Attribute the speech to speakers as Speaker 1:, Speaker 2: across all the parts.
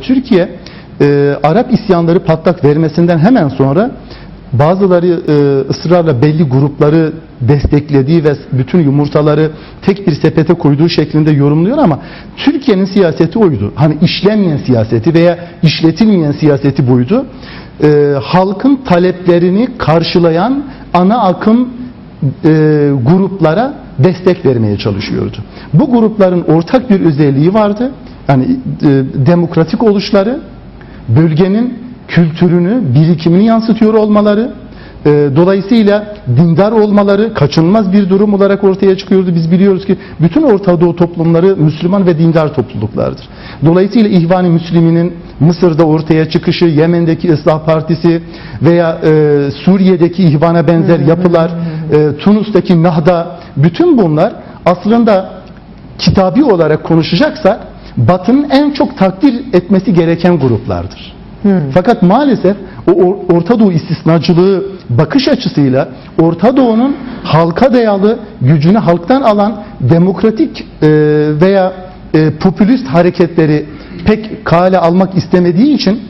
Speaker 1: Türkiye e, Arap isyanları patlak vermesinden hemen sonra bazıları e, ısrarla belli grupları desteklediği ve bütün yumurtaları tek bir sepete koyduğu şeklinde yorumluyor ama Türkiye'nin siyaseti oydu. Hani işlenmeyen siyaseti veya işletilmeyen siyaseti buydu. E, halkın taleplerini karşılayan ana akım e, gruplara destek vermeye çalışıyordu. Bu grupların ortak bir özelliği vardı. Yani e, demokratik oluşları, bölgenin kültürünü, birikimini yansıtıyor olmaları, e, dolayısıyla dindar olmaları kaçınılmaz bir durum olarak ortaya çıkıyordu. Biz biliyoruz ki bütün Orta Doğu toplumları Müslüman ve dindar topluluklardır. Dolayısıyla İhvan-ı Müslümin'in Mısır'da ortaya çıkışı, Yemen'deki Islah Partisi veya e, Suriye'deki İhvan'a benzer yapılar, e, Tunus'taki Nahda, bütün bunlar aslında kitabi olarak konuşacaksak Batı'nın en çok takdir etmesi gereken gruplardır. Fakat maalesef o Or- Orta Doğu istisnacılığı bakış açısıyla Orta Doğu'nun halka dayalı gücünü halktan alan demokratik e, veya e, popülist hareketleri pek kale almak istemediği için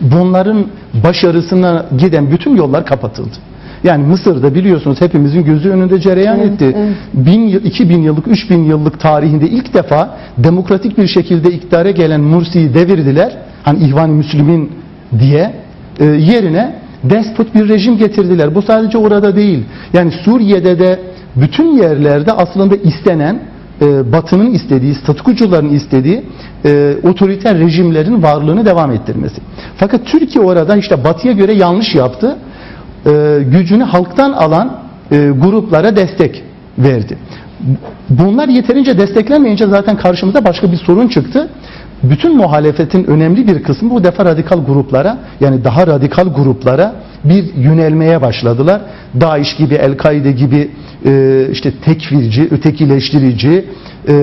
Speaker 1: bunların başarısına giden bütün yollar kapatıldı. Yani Mısır'da biliyorsunuz hepimizin gözü önünde cereyan
Speaker 2: Evet,
Speaker 1: etti.
Speaker 2: evet.
Speaker 1: 1000 yıl, 2000 yıllık, 3000 yıllık tarihinde ilk defa demokratik bir şekilde iktidara gelen Mursi'yi devirdiler. Hani İhvan-ı Müslümin diye e, yerine despot bir rejim getirdiler. Bu sadece orada değil. Yani Suriye'de de bütün yerlerde aslında istenen e, Batı'nın istediği, statükocuların istediği e, otoriter rejimlerin varlığını devam ettirmesi. Fakat Türkiye orada işte Batı'ya göre yanlış yaptı. E, gücünü halktan alan e, gruplara destek verdi. Bunlar yeterince desteklenmeyince zaten karşımıza başka bir sorun çıktı. Bütün muhalefetin önemli bir kısmı bu defa radikal gruplara yani daha radikal gruplara bir yönelmeye başladılar. DAEŞ gibi, El-Kaide gibi e, işte tekfirci, ötekileştirici, e,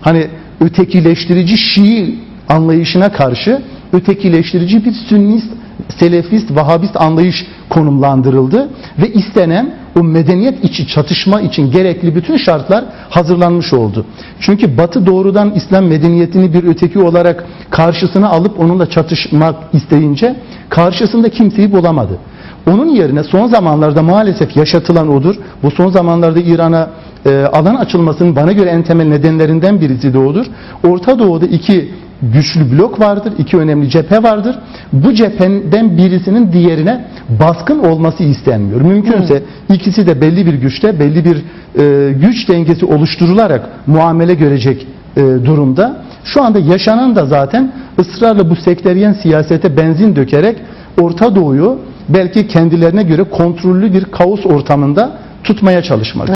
Speaker 1: hani ötekileştirici Şii anlayışına karşı ötekileştirici bir Sünnist, Selefist, Vahabist anlayış konumlandırıldı ve istenen o medeniyet içi çatışma için gerekli bütün şartlar hazırlanmış oldu. Çünkü Batı doğrudan İslam medeniyetini bir öteki olarak karşısına alıp onunla çatışmak isteyince karşısında kimseyi bulamadı. Onun yerine son zamanlarda maalesef yaşatılan odur. Bu son zamanlarda İran'a e, alan açılmasının bana göre en temel nedenlerinden birisi de odur. Orta Doğu'da iki güçlü blok vardır, iki önemli cephe vardır. Bu cepheden birisinin diğerine baskın olması istenmiyor. Mümkünse ikisi de belli bir güçte, belli bir e, güç dengesi oluşturularak muamele görecek e, durumda. Şu anda yaşanan da zaten ısrarla bu sekteryen siyasete benzin dökerek Orta Doğu'yu belki kendilerine göre kontrollü bir kaos ortamında tutmaya çalışmak.